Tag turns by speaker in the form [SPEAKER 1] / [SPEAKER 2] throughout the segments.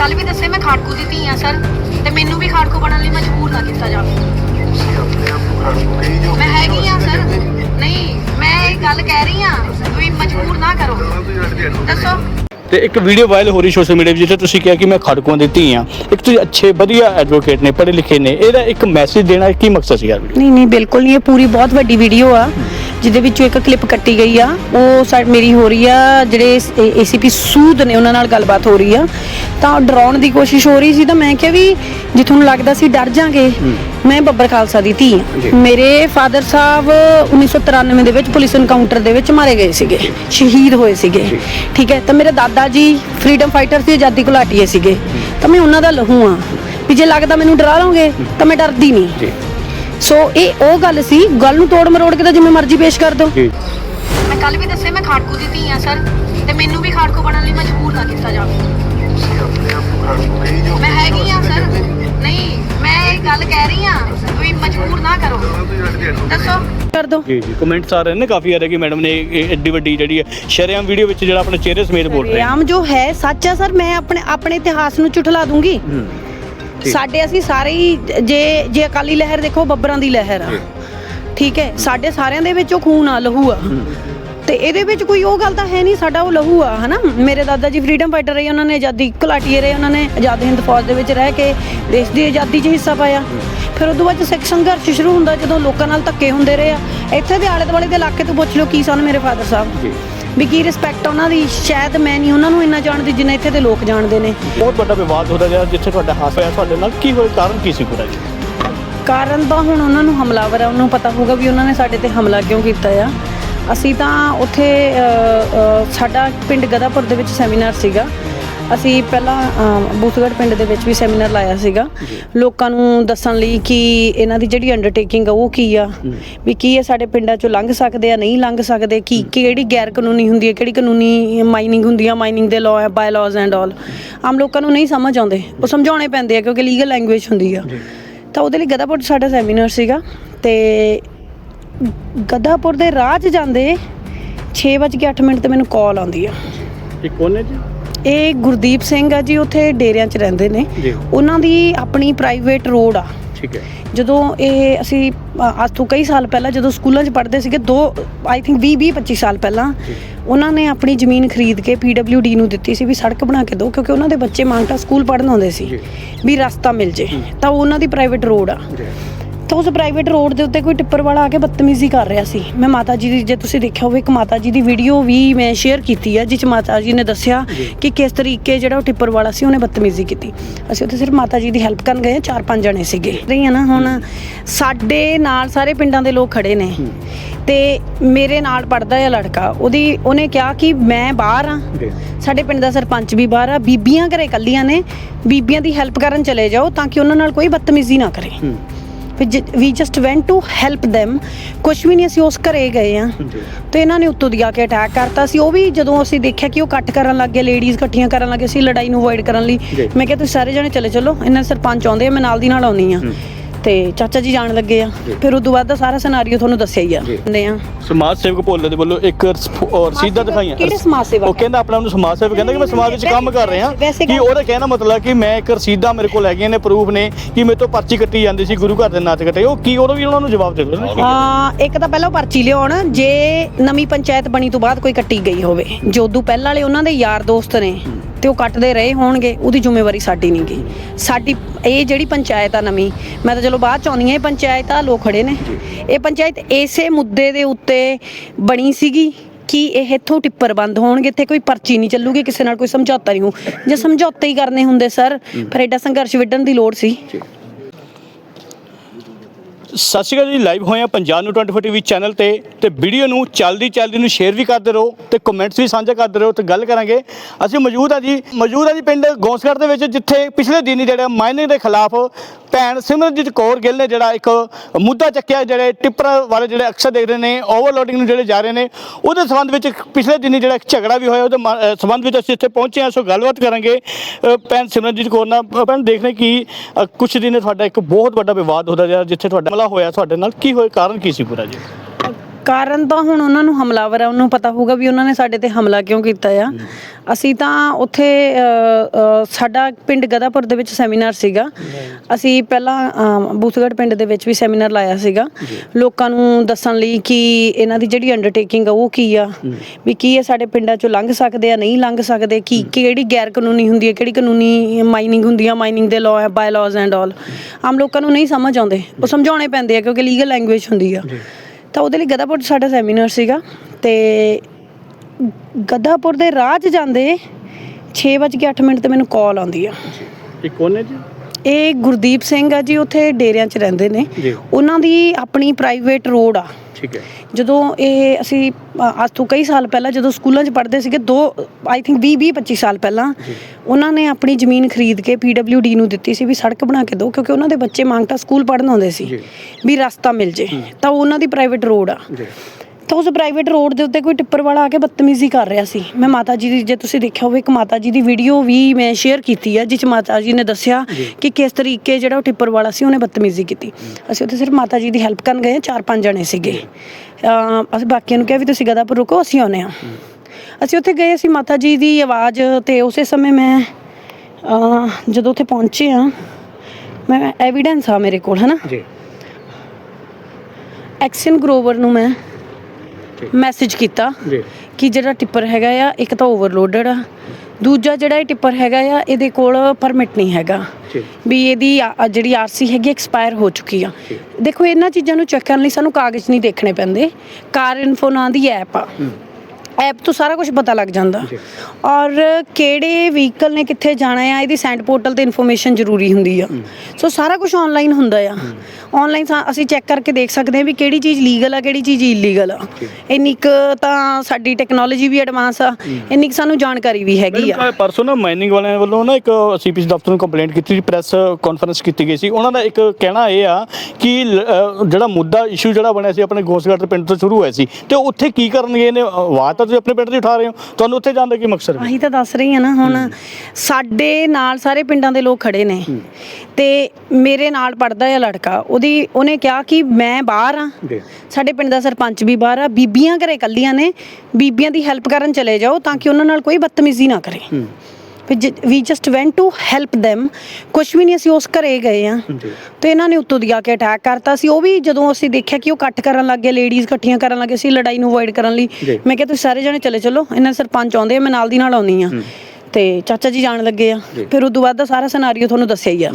[SPEAKER 1] ਕੱਲ ਵੀ ਦੱਸਿਆ ਮੈਂ ਖਾੜਕੂ ਦੀ ਧੀ ਆ ਸਰ ਤੇ ਮੈਨੂੰ ਵੀ ਖਾੜਕੂ ਬਣਨ ਲਈ ਮਜਬੂਰ ਨਾ ਕੀਤਾ ਜਾਵੇ।
[SPEAKER 2] ਤੁਸੀਂ ਆਪਣੇ ਆਪ ਨੂੰ ਖੜਕੂ ਕਹੀ ਜੋ
[SPEAKER 1] ਮੈਂ ਹੈਗੀ ਆ ਸਰ। ਨਹੀਂ ਮੈਂ ਇਹ ਗੱਲ ਕਹਿ ਰਹੀ ਆ ਵੀ ਮਜਬੂਰ ਨਾ ਕਰੋ। ਦੱਸੋ।
[SPEAKER 3] ਤੇ ਇੱਕ ਵੀਡੀਓ ਵਾਇਰਲ ਹੋ ਰਹੀ ਸੋਸ਼ਲ ਮੀਡੀਆ ਜਿੱਥੇ ਤੁਸੀਂ ਕਿਹਾ ਕਿ ਮੈਂ ਖੜਕੂਆਂ ਦੀ ਧੀ ਆ। ਇੱਕ ਤੁਸੀਂ ਅੱਛੇ ਵਧੀਆ ਐਡਵੋਕੇਟ ਨੇ ਪੜ੍ਹੇ ਲਿਖੇ ਨੇ। ਇਹਦਾ ਇੱਕ ਮੈਸੇਜ ਦੇਣਾ ਕੀ ਮਕਸਦ ਸੀ ਯਾਰ
[SPEAKER 4] ਨਹੀਂ ਨਹੀਂ ਬਿਲਕੁਲ ਨਹੀਂ। ਇਹ ਪੂਰੀ ਬਹੁਤ ਵੱਡੀ ਵੀਡੀਓ ਆ। ਜਿਹਦੇ ਵਿੱਚੋਂ ਇੱਕ ਕਲਿੱਪ ਕੱਟੀ ਗਈ ਆ ਉਹ ਸਾਡ ਮੇਰੀ ਹੋ ਰਹੀ ਆ ਜਿਹੜੇ ਏਸੀਪੀ ਸੂਦ ਨੇ ਉਹਨਾਂ ਨਾਲ ਗੱਲਬਾਤ ਹੋ ਰਹੀ ਆ। ਤਾਂ ਡਰਾਉਣ ਦੀ ਕੋਸ਼ਿਸ਼ ਹੋ ਰਹੀ ਸੀ ਤਾਂ ਮੈਂ ਕਿਹਾ ਵੀ ਜੇ ਤੁਹਾਨੂੰ ਲੱਗਦਾ ਸੀ ਡਰ ਜਾਗੇ ਮੈਂ ਬੱਬਰ ਖਾਲਸਾ ਦੀ ਧੀ ਮੇਰੇ ਫਾਦਰ ਸਾਹਿਬ 1993 ਦੇ ਵਿੱਚ ਪੁਲਿਸ ਐਨਕਾਊਂਟਰ ਦੇ ਵਿੱਚ ਮਾਰੇ ਗਏ ਸੀਗੇ ਸ਼ਹੀਦ ਹੋਏ ਸੀਗੇ। ਠੀਕ ਹੈ ਤਾਂ ਮੇਰੇ ਦਾਦਾ ਜੀ ਫਰੀडम ਫਾਈਟਰ ਸੀ ਆਜ਼ਾਦੀ ਘੁਲਾਟੀਏ ਸੀਗੇ। ਤਾਂ ਮੈਂ ਉਹਨਾਂ ਦਾ ਲਹੂ ਆ। ਵੀ ਜੇ ਲੱਗਦਾ ਮੈਨੂੰ ਡਰਾ ਲਓਗੇ ਤਾਂ ਮੈਂ ਡਰਦੀ ਨਹੀਂ।
[SPEAKER 3] ਜੀ।
[SPEAKER 4] ਸੋ ਇਹ ਉਹ ਗੱਲ ਸੀ ਗੱਲ ਨੂੰ ਤੋੜ ਮਰੋੜ ਕੇ ਤਾਂ ਜਿਵੇਂ ਮਰਜ਼ੀ ਪੇਸ਼ ਕਰ ਦੋ
[SPEAKER 3] ਜੀ।
[SPEAKER 1] ਮੈਂ ਕੱਲ ਵੀ ਦੱਸਿਆ ਮੈਂ ਖਾੜਕੂ ਦੀ ਧੀ ਆ ਸਰ। ਤੇ ਮੈਨੂੰ ਵੀ ਖਾੜਕੂ ਬਣਨ ਲਈ ਮਜਬੂਰ ਨਾ ਕੀਤਾ ਜਾਵੇ।
[SPEAKER 2] ਤੁਸੀਂ
[SPEAKER 1] ਮੈਂ ਹੈਗੀ ਆ ਸਰ। ਨਹੀਂ ਮੈਂ ਇਹ ਗੱਲ ਕਹਿ ਰਹੀ ਆ ਵੀ ਮਜਬੂਰ ਨਾ ਕਰੋ। ਦੱਸੋ।
[SPEAKER 4] ਕਰ ਦੋ
[SPEAKER 3] ਜੀ ਜੀ। ਕਮੈਂਟਸ ਆ ਰਹੇ ਨੇ ਕਾਫੀ ਆ ਰਹੇ ਕਿ ਮੈਡਮ ਨੇ ਇਹ- ਇਹ ਐਡੀ ਵੱਡੀ ਜਿਹੜੀ ਹੈ ਸ਼ਰੇਆਮ ਵੀਡੀਓ ਵਿੱਚ ਜਿਹੜਾ ਆਪਣੇ ਚਿਹਰੇ ਸਮੇਤ ਬੋਲ ਰਹੇ
[SPEAKER 4] ਆਮ ਜੋ ਹੈ ਸੱਚ ਸਰ ਮੈਂ ਆਪਣੇ ਆਪਣੇ ਇਤਿਹਾਸ ਨੂੰ ਝੁਠਲਾ ਦੂੰਗੀ।
[SPEAKER 3] ਹੂੰ।
[SPEAKER 4] ਸਾਡੇ ਅਸੀਂ ਸਾਰੇ ਹੀ ਜੇ ਜੇ ਅਕਾਲੀ ਲਹਿਰ ਦੇਖੋ ਬੱਬਰਾਂ ਦੀ ਲਹਿਰ ਆ। ਠੀਕ ਹੈ ਸਾਡੇ ਸਾਰਿਆਂ ਦੇ ਵਿੱਚ ਉਹ ਖੂਨ ਆ ਲਹੂ ਆ। ਤੇ ਇਹਦੇ ਵਿੱਚ ਕੋਈ ਉਹ ਗੱਲ ਤਾਂ ਹੈ ਨਹੀਂ ਸਾਡਾ ਉਹ ਲਹੂ ਆ ਹਨਾ? ਮੇਰੇ ਦਾਦਾ ਜੀ ਫਰੀडम ਫਾਈਟਰ ਰਹੇ ਉਹਨਾਂ ਨੇ ਆਜ਼ਾਦੀ ਘੁਲਾਟੀਏ ਰਹੇ ਉਹਨਾਂ ਨੇ ਆਜ਼ਾਦ ਹਿੰਦ ਫੌਜ ਦੇ ਵਿੱਚ ਰਹਿ ਕੇ ਦੇਸ਼ ਦੀ ਆਜ਼ਾਦੀ 'ਚ ਹਿੱਸਾ ਪਾਇਆ। ਫਿਰ ਉਦੋਂ ਬਾਅਦ ਸਿੱਖ ਸੰਘਰਸ਼ ਸ਼ੁਰੂ ਹੁੰਦਾ ਜਦੋਂ ਲੋਕਾਂ ਨਾਲ ਧੱਕੇ ਹੁੰਦੇ ਰਹੇ ਆ। ਇੱਥੇ ਦੇ ਆਲੇ ਦੁਆਲੇ ਦੇ ਇਲਾਕੇ ਤੋਂ ਪੁੱਛ ਲਓ ਕੀ ਸਨ ਮੇਰੇ ਫਾਦਰ ਸਾਹਿਬ।
[SPEAKER 3] ਜੀ।
[SPEAKER 4] ਵੀ ਕੀ ਰਿਸਪੈਕਟ ਉਹਨਾਂ ਦੀ? ਸ਼ਾਇਦ ਮੈਂ ਨਹੀਂ ਉਹਨਾਂ ਨੂੰ ਇੰਨਾ ਜਾਣਦੀ ਜਿੰਨਾ ਇੱਥੇ ਦੇ ਲੋਕ ਜਾਣਦੇ ਨੇ।
[SPEAKER 3] ਬਹੁਤ ਵੱਡਾ ਵਿਵਾਦ ਹੁੰਦਾ ਰਿਹਾ ਜਿੱਥੇ ਤੁਹਾਡਾ ਹਾਦਸਾ ਹੋਇਆ ਤੁਹਾਡੇ ਨਾਲ ਕੀ ਹੋਇਆ ਕਾਰਨ ਕੀ ਸੀ ਪੂਰਾ ਜੀ?
[SPEAKER 4] ਕਾਰਨ ਤਾਂ ਹੁਣ ਉਹਨਾਂ ਨੂੰ ਹਮਲਾਵਰ ਆ ਉਹਨੂੰ ਪਤਾ ਹੋਊਗਾ ਵੀ ਉਹਨਾਂ ਨੇ ਸਾਡੇ ਤੇ ਹਮਲਾ ਕਿਉਂ ਕੀਤਾ ਆ। ਅਸੀਂ ਤਾਂ ਉੱਥੇ ਸਾਡਾ ਪਿੰਡ ਗਦਾਪੁਰ ਦੇ ਵਿੱਚ ਸੈਮੀਨਾਰ ਸੀਗਾ। ਅਸੀਂ ਪਹਿਲਾਂ ਅ, ਬੂਥਗੜ੍ਹ ਪਿੰਡ ਦੇ ਵਿੱਚ ਵੀ ਸੈਮੀਨਾਰ ਲਾਇਆ ਸੀਗਾ। ਲੋਕਾਂ ਨੂੰ ਦੱਸਣ ਲਈ ਕਿ ਇਹਨਾਂ ਦੀ ਜਿਹੜੀ ਅੰਡਰਟੇਕਿੰਗ ਆ ਉਹ ਕੀ ਆ? ਵੀ ਕੀ ਇਹ ਸਾਡੇ ਪਿੰਡਾਂ ਚੋਂ ਲੰਘ ਸਕਦੇ ਆ ਨਹੀਂ ਲੰਘ ਸਕਦੇ? ਕੀ ਕਿਹੜੀ ਗੈਰ ਕਾਨੂੰਨੀ ਹੁੰਦੀ ਹੈ ਕਿਹੜੀ ਕਾਨੂੰਨੀ ਮਾਈਨਿੰਗ ਹੁੰਦੀ ਆ ਮਾਈਨਿੰਗ ਦੇ law by laws and all ਆਮ ਲੋਕਾਂ ਨੂੰ ਨਹੀਂ ਸਮਝ ਆਉਂਦੇ। ਉਹ ਸਮਝਾਉਣੇ ਪੈਂਦੇ ਆ ਕਿਉਂਕਿ ਲੀਗਲ ਲੈਂਗੁਏਜ ਹੁੰਦੀ ਆ। ਤਾਂ ਉਹਦੇ ਲਈ ਗਦਾਪੁਰ 'ਚ ਸਾਡਾ ਸੈਮੀਨਾਰ ਸੀਗਾ। ਤੇ ਗਦਾਪੁਰ ਦੇ ਰਾਹ 'ਚ ਜਾਂਦੇ 6:08 ਮਿੰਟ ਤੇ ਮੈਨੂੰ ਕਾਲ ਆਉਂਦੀ ਆ।
[SPEAKER 3] ਕੌਣ ਹੈ ਜੀ?
[SPEAKER 4] ਇਹ ਗੁਰਦੀਪ ਸਿੰਘ ਆ ਜੀ ਉੱਥੇ ਡੇਰਿਆਂ 'ਚ ਰਹਿੰਦੇ ਨੇ।
[SPEAKER 3] ਜੀ।
[SPEAKER 4] ਉਹਨਾਂ ਦੀ ਆਪਣੀ ਪ੍ਰਾਈਵੇਟ ਰੋਡ ਆ।
[SPEAKER 3] ਠੀਕ ਹੈ।
[SPEAKER 4] ਜਦੋਂ ਇਹ ਅਸੀਂ ਅ, ਅੱਜ ਤੋਂ ਕਈ ਸਾਲ ਪਹਿਲਾਂ ਜਦੋਂ ਸਕੂਲਾਂ 'ਚ ਪੜ੍ਹਦੇ ਸੀਗੇ ਦੋ ਆਈ ਥਿੰਕ 20 20 25 ਸਾਲ ਪਹਿਲਾਂ ਉਹਨਾਂ ਨੇ ਆਪਣੀ ਜ਼ਮੀਨ ਖਰੀਦ ਕੇ PWD ਨੂੰ ਦਿੱਤੀ ਸੀ ਵੀ ਸੜਕ ਬਣਾ ਕੇ ਦਿਓ ਕਿਉਂਕਿ ਉਹਨਾਂ ਦੇ ਬੱਚੇ ਮਾਂਗਟਾ ਸਕੂਲ ਪੜ੍ਹਨ ਆਉਂਦੇ ਸੀ
[SPEAKER 3] ਜੀ।
[SPEAKER 4] ਵੀ ਰਸਤਾ ਮਿਲ ਜੇ ਤਾਂ ਉਹ ਉਹਨਾਂ ਦੀ ਪ੍ਰਾਈਵੇਟ ਰੋਡ ਆ।
[SPEAKER 3] ਜੀ।
[SPEAKER 4] ਤਾਂ ਉਸ ਪ੍ਰਾਈਵੇਟ ਰੋਡ ਦੇ ਉੱਤੇ ਕੋਈ ਟਿੱਪਰ ਵਾਲਾ ਆ ਕੇ ਬਦਤਮੀਜ਼ੀ ਕਰ ਰਿਹਾ ਸੀ। ਮੈਂ ਮਾਤਾ ਜੀ ਦੀ ਜੇ ਤੁਸੀਂ ਦੇਖਿਆ ਹੋਵੇ ਇੱਕ ਮਾਤਾ ਜੀ ਦੀ ਵੀਡੀਓ ਵੀ ਮੈਂ ਸ਼ੇਅਰ ਕੀਤੀ ਹੈ ਜਿਸ ਮਾਤਾ ਜੀ ਨੇ ਦੱਸਿਆ ਕਿ ਕਿਸ ਤਰੀਕੇ ਜਿਹੜਾ ਉਹ ਟਿੱਪਰ ਵਾਲਾ ਸੀ ਉਹਨੇ ਬਦਤਮੀਜ਼ੀ ਕੀਤੀ। ਅਸੀਂ ਉੱਥੇ ਸਿਰਫ ਮਾਤਾ ਜੀ ਦੀ ਹੈਲਪ ਕਰਨ ਗਏ ਹਾਂ, ਚਾਰ ਪੰਜ ਜਣੇ ਸੀਗੇ। ਰਹੀ ਆ ਨਾ ਹੁਣ ਸਾਡੇ ਨਾਲ ਸਾਰੇ ਪਿੰਡਾਂ ਦੇ ਲੋਕ ਖੜੇ ਨੇ। ਤੇ ਮੇਰੇ ਨਾਲ ਪੜਦਾ ਹੈ ਲੜਕਾ ਉਹਦੀ ਉਹਨੇ ਕਿਹਾ ਕਿ ਮੈਂ ਬਾਹਰ ਆ। ਸਾਡੇ ਪਿੰਡ ਦਾ ਸਰਪੰਚ ਵੀ ਬਾਹਰ ਆ। ਬੀਬੀਆਂ ਘਰੇ ਇਕੱਲੀਆਂ ਨੇ। ਬੀਬੀਆਂ ਦੀ ਹੈਲਪ ਕਰਨ ਚਲੇ ਜਾਓ ਤਾਂ ਕਿ ਉਹਨਾਂ ਨਾਲ ਕੋਈ ਬਦਤਮੀਜ਼ੀ ਨਾ ਕਰੇ।
[SPEAKER 3] ਹੂੰ।
[SPEAKER 4] We just went to help them. ਕੁਝ ਵੀ ਨਹੀਂ ਅਸੀਂ ਉਸ ਘਰੇ ਗਏ ਆ ਤੇ ਇਹਨਾਂ ਨੇ ਉੱਤੋਂ ਦੀ ਆ ਕੇ ਅਟੈਕ ਕਰਤਾ। ਸੀ ਉਹ ਵੀ ਜਦੋਂ ਅਸੀਂ ਦੇਖਿਆ ਕਿ ਉਹ ਕੱਟ ਕਰਨ ਲੱਗ ਗਏ ਲੇਡੀਜ਼ ਇਕੱਠੀਆਂ ਕਰਨ ਲੱਗੇ ਸੀ ਲੜਾਈ ਨੂੰ ਅਵੋਇਡ ਕਰਨ ਲਈ। ਮੈਂ ਕਿਹਾ ਤੁਸੀਂ ਸਾਰੇ ਜਣੇ ਚਲੇ ਚਲੋ। ਇਹਨਾਂ ਦੇ ਸਰਪੰਚ ਆਉਂਦੇ ਆ ਮੈਂ ਨਾਲ ਦੀ ਨਾਲ ਆਉਣੀ ਆ ਤੇ ਚਾਚਾ ਜੀ ਜਾਣ ਲੱਗੇ ਆ। ਫਿਰ ਉਦੋਂ ਬਾਅਦ ਦਾ ਸਾਰਾ ਸਿਨੈਰੀਓ ਤੁਹਾਨੂੰ ਦੱਸਿਆ ਹੀ ਆ। ਹੁੰਦੇ ਆ।
[SPEAKER 3] ਸਮਾਜ ਸੇਵਕ ਭੋਲੇ ਦੇ ਵੱਲੋਂ ਇੱਕ ਔਰ ਸਿੱਧਾ ਦਿਖਾਈਆਂ।
[SPEAKER 4] ਕਿਹੜੇ ਸਮਾਜ ਸੇਵਕ
[SPEAKER 3] ਉਹ ਕਹਿੰਦਾ ਆਪਣਾ ਨੂੰ ਸਮਾਜ ਸੇਵਕ ਕਹਿੰਦਾ ਕਿ ਮੈਂ ਸਮਾਜ ਵਿੱਚ ਕੰਮ ਕਰ ਰਿਹਾ। ਕਿ ਉਹਦਾ ਕਹਿਣਾ ਮਤਲਬ ਕਿ ਮੈਂ ਇੱਕ ਰਸੀਦਾਂ ਮੇਰੇ ਕੋਲ ਹੈਗੀਆਂ ਨੇ ਪ੍ਰੂਫ ਨੇ ਕਿ ਮੇਰੇ ਤੋਂ ਪਰਚੀ ਕੱਟੀ ਜਾਂਦੀ ਸੀ ਗੁਰੂ ਘਰ ਦੇ ਨਾਂ ਤੇ ਕੱਟੇ। ਉਹ ਕੀ ਉਹਦਾ ਵੀ ਉਹਨਾਂ ਨੂੰ ਜਵਾਬ ਦੇ ਦਿਓ। ਨਾ।
[SPEAKER 4] ਹਾਂ ਇੱਕ ਤਾਂ ਪਹਿਲਾਂ ਪਰਚੀ ਲਿਆਉਣ ਜੇ ਨਵੀਂ ਪੰਚਾਇਤ ਬਣੀ ਤੋਂ ਬਾਅਦ ਕੋਈ ਕੱਟੀ ਗਈ ਹੋਵੇ। ਜੋ ਉਦੋਂ ਪਹਿਲਾਂ ਵਾਲੇ ਉਹਨਾਂ ਦੇ ਯਾਰ ਦੋਸਤ ਨੇ। ਤੇ ਉਹ ਕੱਟਦੇ ਰਹੇ ਹੋਣਗੇ ਉਹਦੀ ਜ਼ਿੰਮੇਵਾਰੀ ਸਾਡੀ ਨਹੀਂ ਗਈ। ਸਾਡੀ ਇਹ ਜਿਹੜੀ ਪੰਚਾਇਤ ਆ ਨਵੀਂ ਮੈਂ ਤਾਂ ਚਲੋ ਬਾਅਦ ਚ ਆਉਂਦੀ ਹਾਂ ਇਹ ਪੰਚਾਇਤ ਆ ਲੋਕ ਖੜੇ ਨੇ। ਇਹ ਪੰਚਾਇਤ ਇਸੇ ਮੁੱਦੇ ਦੇ ਉੱਤੇ ਬਣੀ ਸੀਗੀ ਕਿ ਇਹ ਇੱਥੋਂ ਟਿੱਪਰ ਬੰਦ ਹੋਣਗੇ ਇੱਥੇ ਕੋਈ ਪਰਚੀ ਨਹੀਂ ਚੱਲੂਗੀ ਕਿਸੇ ਨਾਲ ਕੋਈ ਸਮਝੌਤਾ ਨਹੀਂ ਹੋ ਜੇ ਸਮਝੌਤੇ ਹੀ ਕਰਨੇ ਹੁੰਦੇ ਸਰ ਫਿਰ ਐਡਾ ਸੰਘਰਸ਼ ਵਿੱਢਣ ਦੀ ਲੋੜ ਸੀ।
[SPEAKER 3] ਸਤਿ ਸ਼੍ਰੀ ਅਕਾਲ ਜੀ ਲਾਈਵ ਹੋਏ ਆ ਪੰਜਾਬ ਨੂੰ 24 ਟੀਵੀ ਚੈਨਲ ਤੇ ਤੇ ਵੀਡੀਓ ਨੂੰ ਚੱਲਦੀ ਚੱਲਦੀ ਨੂੰ ਸ਼ੇਅਰ ਵੀ ਕਰਦੇ ਰਹੋ ਤੇ ਕਮੈਂਟਸ ਵੀ ਸਾਂਝਾ ਕਰਦੇ ਰਹੋ ਤੇ ਗੱਲ ਕਰਾਂਗੇ। ਅਸੀਂ ਮੌਜੂਦ ਆ ਜੀ, ਮੌਜੂਦ ਆ ਜੀ ਪਿੰਡ ਗੌਂਸਗੜ੍ਹ ਦੇ ਵਿੱਚ ਜਿੱਥੇ ਪਿਛਲੇ ਦਿਨੀ ਜਿਹੜਾ ਮਾਈਨਿੰਗ ਦੇ ਖਿਲਾਫ ਭੈਣ ਸਿਮਰਨਜੀਤ ਕੌਰ ਗਿੱਲ ਨੇ ਜਿਹੜਾ ਇੱਕ ਮੁੱਦਾ ਚੱਕਿਆ ਜਿਹੜੇ ਟਿੱਪਰ ਵਾਲੇ ਜਿਹੜੇ ਅਕਸਰ ਦੇਖ ਰਹੇ ਨੇ ਓਵਰਲੋਡਿੰਗ ਨੂੰ ਜਿਹੜੇ ਜਾ ਰਹੇ ਨੇ ਉਹਦੇ ਸੰਬੰਧ ਵਿੱਚ ਪਿਛਲੇ ਦਿਨੀ ਜਿਹੜਾ ਇੱਕ ਝਗੜਾ ਵੀ ਹੋਇਆ ਉਹਦੇ ਮ- ਸੰਬੰਧ ਵਿੱਚ ਅਸੀਂ ਇੱਥੇ ਪਹੁੰਚੇ ਹਾਂ ਸੋ ਗੱਲਬਾਤ ਕਰਾਂਗੇ ਭੈਣ ਸਿਮਰਨਜੀਤ ਕੌਰ ਨਾਲ। ਅ, ਭੈਣ ਦੇਖਨੇ ਕਿ ਅ, ਕੁਛ ਦਿਨ ਤੁਹਾਡਾ ਇੱਕ ਬਹੁਤ ਵੱਡਾ ਵਿਵਾਦ ਹੁੰਦਾ ਰਿਹਾ ਜਿੱਥੇ ਤੁਹਾਡਾ ਮਲਾ ਹੋਇਆ ਤੁਹਾਡੇ ਨਾਲ ਕੀ ਹੋਇਆ ਕਾਰਨ ਕੀ ਸੀ ਪੂਰਾ ਜੀ?
[SPEAKER 4] ਕਾਰਨ ਤਾਂ ਹੁਣ ਉਹਨਾਂ ਨੂੰ ਹਮਲਾਵਰ ਆ ਉਹਨੂੰ ਪਤਾ ਹੋਊਗਾ ਵੀ ਉਹਨਾਂ ਨੇ ਸਾਡੇ ਤੇ ਹਮਲਾ ਕਿਉਂ ਕੀਤਾ ਆ। ਅਸੀਂ ਤਾਂ ਉੱਥੇ ਅ, ਅ, ਸਾਡਾ ਪਿੰਡ ਗਦਾਪੁਰ ਦੇ ਵਿੱਚ ਸੈਮੀਨਾਰ ਸੀਗਾ। ਅਸੀਂ ਪਹਿਲਾਂ ਅ, ਬੂਥਗੜ੍ਹ ਪਿੰਡ ਦੇ ਵਿੱਚ ਵੀ ਸੈਮੀਨਾਰ ਲਾਇਆ ਸੀਗਾ। ਲੋਕਾਂ ਨੂੰ ਦੱਸਣ ਲਈ ਕਿ ਇਹਨਾਂ ਦੀ ਜਿਹੜੀ ਅੰਡਰਟੇਕਿੰਗ ਆ ਉਹ ਕੀ ਆ? ਵੀ ਕੀ ਇਹ ਸਾਡੇ ਪਿੰਡਾਂ ਚੋਂ ਲੰਘ ਸਕਦੇ ਆ ਨਹੀਂ ਲੰਘ ਸਕਦੇ? ਕੀ ਕਿਹੜੀ ਗੈਰ ਕਾਨੂੰਨੀ ਹੁੰਦੀ ਹੈ ਕਿਹੜੀ ਕਾਨੂੰਨੀ ਮਾਈਨਿੰਗ ਹੁੰਦੀ ਆ ਮਾਈਨਿੰਗ ਦੇ law by laws and all ਆਮ ਲੋਕਾਂ ਨੂੰ ਨਹੀਂ ਸਮਝ ਆਉਂਦੇ। ਉਹ ਸਮਝਾਉਣੇ ਪੈਂਦੇ ਆ ਕਿਉਂਕਿ ਲੀਗਲ ਲੈਂਗੁਏਜ ਹੁੰਦੀ ਆ। ਤਾਂ ਉਹਦੇ ਲਈ ਗਦਾਪੁਰ ਸਾਡਾ ਸੈਮੀਨਾਰ ਸੀਗਾ ਤੇ ਗਦਾਪੁਰ ਦੇ ਰਾਹ 'ਚ ਜਾਂਦੇ 6:08 ਮਿੰਟ ਤੇ ਮੈਨੂੰ ਕਾਲ ਆਉਂਦੀ ਆ।
[SPEAKER 3] ਇਹ ਕੌਣ ਹੈ ਜੀ?
[SPEAKER 4] ਇਹ ਗੁਰਦੀਪ ਸਿੰਘ ਆ ਜੀ ਉੱਥੇ ਡੇਰਿਆਂ 'ਚ ਰਹਿੰਦੇ ਨੇ। ਉਹਨਾਂ ਦੀ ਆਪਣੀ ਪ੍ਰਾਈਵੇਟ ਰੋਡ ਆ।
[SPEAKER 3] ਠੀਕ ਹੈ।
[SPEAKER 4] ਜਦੋਂ ਇਹ ਅਸੀਂ ਅ, ਅੱਜ ਤੋਂ ਕਈ ਸਾਲ ਪਹਿਲਾਂ ਜਦੋਂ ਸਕੂਲਾਂ 'ਚ ਪੜ੍ਹਦੇ ਸੀਗੇ ਦੋ ਆਈ ਥਿੰਕ 20 20 25 ਸਾਲ ਪਹਿਲਾਂ ਉਹਨਾਂ ਨੇ ਆਪਣੀ ਜ਼ਮੀਨ ਖਰੀਦ ਕੇ ਡੀ ਨੂੰ ਦਿੱਤੀ ਸੀ ਵੀ ਸੜਕ ਬਣਾ ਕੇ ਦਿਓ ਕਿਉਂਕਿ ਉਹਨਾਂ ਦੇ ਬੱਚੇ ਮੰਗਤਾ ਸਕੂਲ ਪੜ੍ਹਨ ਆਉਂਦੇ ਸੀ
[SPEAKER 3] ਜੀ।
[SPEAKER 4] ਵੀ ਰਸਤਾ ਮਿਲ ਜੇ ਤਾਂ ਉਹਨਾਂ ਦੀ ਪ੍ਰਾਈਵੇਟ ਰੋਡ ਆ।
[SPEAKER 3] ਜੀ।
[SPEAKER 4] ਤਾਂ ਉਸ ਪ੍ਰਾਈਵੇਟ ਰੋਡ ਦੇ ਉੱਤੇ ਕੋਈ ਟਿੱਪਰ ਵਾਲਾ ਆ ਕੇ ਬਦਤਮੀਜ਼ੀ ਕਰ ਰਿਹਾ ਸੀ। ਮੈਂ ਮਾਤਾ ਜੀ ਦੀ ਜੇ ਤੁਸੀਂ ਦੇਖਿਆ ਹੋਵੇ ਇੱਕ ਮਾਤਾ ਜੀ ਦੀ ਵੀਡੀਓ ਵੀ ਮੈਂ ਸ਼ੇਅਰ ਕੀਤੀ ਆ ਜਿਸ 'ਚ ਮਾਤਾ ਜੀ ਨੇ ਦੱਸਿਆ ਕਿ ਕਿਸ ਤਰੀਕੇ ਜਿਹੜਾ ਉਹ ਟਿੱਪਰ ਵਾਲਾ ਸੀ ਉਹਨੇ ਬਦਤਮੀਜ਼ੀ ਕੀਤੀ। ਅਸੀਂ ਉੱਥੇ ਸਿਰਫ ਮਾਤਾ ਜੀ ਦੀ ਹੈਲਪ ਕਰਨ ਗਏ ਹਾਂ, ਚਾਰ ਪੰਜ ਜਣੇ ਸੀਗੇ। ਅਸੀਂ ਬਾਕੀਆਂ ਨੂੰ ਕਿਹਾ ਵੀ ਤੁਸੀਂ ਗਦਾਪੁਰ ਰੁਕੋ ਅਸੀਂ ਆਉਨੇ ਆ ਅਸੀਂ ਉੱਥੇ ਗਏ ਅਸੀਂ ਮਾਤਾ ਜੀ ਦੀ ਆਵਾਜ਼ ਤੇ ਉਸੇ ਸਮੇਂ ਮੈਂ ਜਦੋਂ ਉੱਥੇ ਪਹੁੰਚੇ ਆ ਮੈਂ ਐਵੀਡੈਂਸ ਆ ਮੇਰੇ ਕੋਲ ਹਨਾ?
[SPEAKER 3] ਜੀ।
[SPEAKER 4] ਐਕਸ਼ਨ ਗਰੋਵਰ ਨੂੰ ਮੈਂ ਮੈਸੇਜ ਕੀਤਾ
[SPEAKER 3] ਜੀ।
[SPEAKER 4] ਕਿ ਜਿਹੜਾ ਟਿੱਪਰ ਹੈਗਾ ਆ ਇੱਕ ਤਾਂ ਓਵਰਲੋਡਡ ਆ। ਦੂਜਾ ਜਿਹੜਾ ਇਹ ਟਿੱਪਰ ਹੈਗਾ ਆ ਇਹਦੇ ਕੋਲ ਪਰਮਿਟ ਨਹੀਂ ਹੈਗਾ।
[SPEAKER 3] ਜੀ।
[SPEAKER 4] ਵੀ ਇਹਦੀ ਆ- ਆ ਜਿਹੜੀ ਆਰਸੀ ਹੈਗੀ ਐਕਸਪਾਇਰ ਹੋ ਚੁੱਕੀ ਆ। ਦੇਖੋ ਇਹਨਾਂ ਚੀਜ਼ਾਂ ਨੂੰ ਚੈੱਕ ਕਰਨ ਲਈ ਸਾਨੂੰ ਕਾਗਜ਼ ਨਹੀਂ ਦੇਖਣੇ ਪੈਂਦੇ। ਕਾਰ ਇਨਫੋ ਨਾਂ ਦੀ ਐਪ ਆ। ਐਪ ਤੋਂ ਸਾਰਾ ਕੁਝ ਪਤਾ ਲੱਗ ਜਾਂਦਾ। ਔਰ ਕਿਹੜੇ ਵਹੀਕਲ ਨੇ ਕਿੱਥੇ ਜਾਣਾ ਆ ਇਹਦੀ ਸੈਂਡ ਪੋਰਟਲ ਤੇ ਇਨਫੋਰਮੇਸ਼ਨ ਜ਼ਰੂਰੀ ਹੁੰਦੀ ਆ। ਸੋ ਸਾਰਾ ਕੁਝ ਆਨਲਾਈਨ ਹੁੰਦਾ ਆ। ਆਨਲਾਈਨ ਅਸੀਂ ਚੈੱਕ ਕਰਕੇ ਦੇਖ ਸਕਦੇ ਹਾਂ ਵੀ ਕਿਹੜੀ ਚੀਜ਼ ਲੀਗਲ ਆ ਕਿਹੜੀ ਚੀਜ਼ ਇਲੀਗਲ ਆ। ਇੰਨੀ ਕੁ ਤਾਂ ਸਾਡੀ ਟੈਕਨੋਲੋਜੀ ਵੀ ਐਡਵਾਂਸ ਆ। ਇੰਨੀ ਕੁ ਸਾਨੂੰ ਜਾਣਕਾਰੀ ਵੀ ਹੈਗੀ ਆ।
[SPEAKER 3] ਪਰਸੋਂ ਨਾ ਮਾਈਨਿੰਗ ਵਾਲਿਆਂ ਵੱਲੋਂ ਨਾ ਇੱਕ ਸੀਪੀਸੀ ਦਫ਼ਤਰ ਨੂੰ ਕੰਪਲੇਂਟ ਕੀਤੀ ਸੀ ਪ੍ਰੈਸ ਕਾਨਫਰੰਸ ਕੀਤੀ ਗਈ ਸੀ। ਉਹਨਾਂ ਦਾ ਇੱਕ ਕਹਿਣਾ ਇਹ ਆ ਕਿ ਜਿਹੜਾ ਮੁੱਦਾ ਇਸ਼ੂ ਜਿਹੜਾ ਬਣਿਆ ਸੀ ਆਪਣੇ ਗੋਸਗੜ੍ਹ ਦੇ ਪਿੰਡ ਤੋਂ ਸ਼ੁਰੂ ਹੋਇਆ ਸੀ। ਤੇ ਉੱਥੇ ਕੀ ਕਰਨਗੇ ਨੇ? ਤਾਂ ਤੁਸੀਂ ਆਪਣੇ ਪਿੰਡ ਦੀ ਉਠਾ ਰਹੇ ਹੋ ਤੁਹਾਨੂੰ ਉੱਥੇ ਜਾਣ ਦਾ ਕੀ ਮਕਸਦ ਹੈ?
[SPEAKER 4] ਆਹੀ ਤਾਂ ਦੱਸ ਰਹੀ ਆ ਨਾ ਹੁਣ ਸਾਡੇ ਨਾਲ ਸਾਰੇ ਪਿੰਡਾਂ ਦੇ ਲੋਕ ਖੜੇ ਨੇ। ਤੇ ਮੇਰੇ ਨਾਲ ਪੜਦਾ ਆ ਲੜਕਾ ਉਹਦੀ ਉਹਨੇ ਕਿਹਾ ਕਿ ਮੈਂ ਬਾਹਰ ਆ।
[SPEAKER 3] ਜੀ।
[SPEAKER 4] ਸਾਡੇ ਪਿੰਡ ਦਾ ਸਰਪੰਚ ਵੀ ਬਾਹਰ ਆ ਬੀਬੀਆਂ ਘਰੇ ਕੱਲੀਆਂ ਨੇ ਬੀਬੀਆਂ ਦੀ ਹੈਲਪ ਕਰਨ ਚਲੇ ਜਾਓ ਤਾਂ ਕਿ ਉਹਨਾਂ ਨਾਲ ਕੋਈ ਬਦਤਮੀਜ਼ੀ ਨਾ ਕਰੇ।
[SPEAKER 3] ਹੂੰ।
[SPEAKER 4] We just went to help them ਕੁਝ ਵੀ ਨਹੀਂ ਅਸੀਂ ਉਸ ਘਰੇ ਗਏ ਆ। ਤੇ ਇਹਨਾਂ ਨੇ ਉੱਤੋਂ ਦੀ ਆ ਕੇ ਅਟੈਕ ਕਰਤਾ। ਸੀ ਉਹ ਵੀ ਜਦੋਂ ਅਸੀਂ ਦੇਖਿਆ ਕਿ ਉਹ ਕੱਟ ਕਰਨ ਲੱਗ ਗਏ ਲੇਡੀਜ਼ ਇਕੱਠੀਆਂ ਕਰਨ ਲੱਗੇ ਸੀ ਲੜਾਈ ਨੂੰ ਅਵੋਇਡ ਕਰਨ ਲਈ। ਮੈਂ ਕਿਹਾ ਤੁਸੀਂ ਸਾਰੇ ਜਣੇ ਚਲੇ ਚਲੋ। ਇਹਨਾਂ ਸਰਪੰਚ ਆਉਂਦੇ ਆ ਮੈਂ ਨਾਲ ਦੀ ਨਾਲ ਆਉਣੀ ਆ। ਤੇ ਚਾਚਾ ਜੀ ਜਾਣ ਲੱਗੇ ਆ। ਫਿਰ ਉਦੋਂ ਬਾਅਦ ਦਾ ਸਾਰਾ ਸਿਨੈਰੀਓ ਤੁਹਾਨੂੰ ਦੱਸਿਆ ਹੀ ਆ।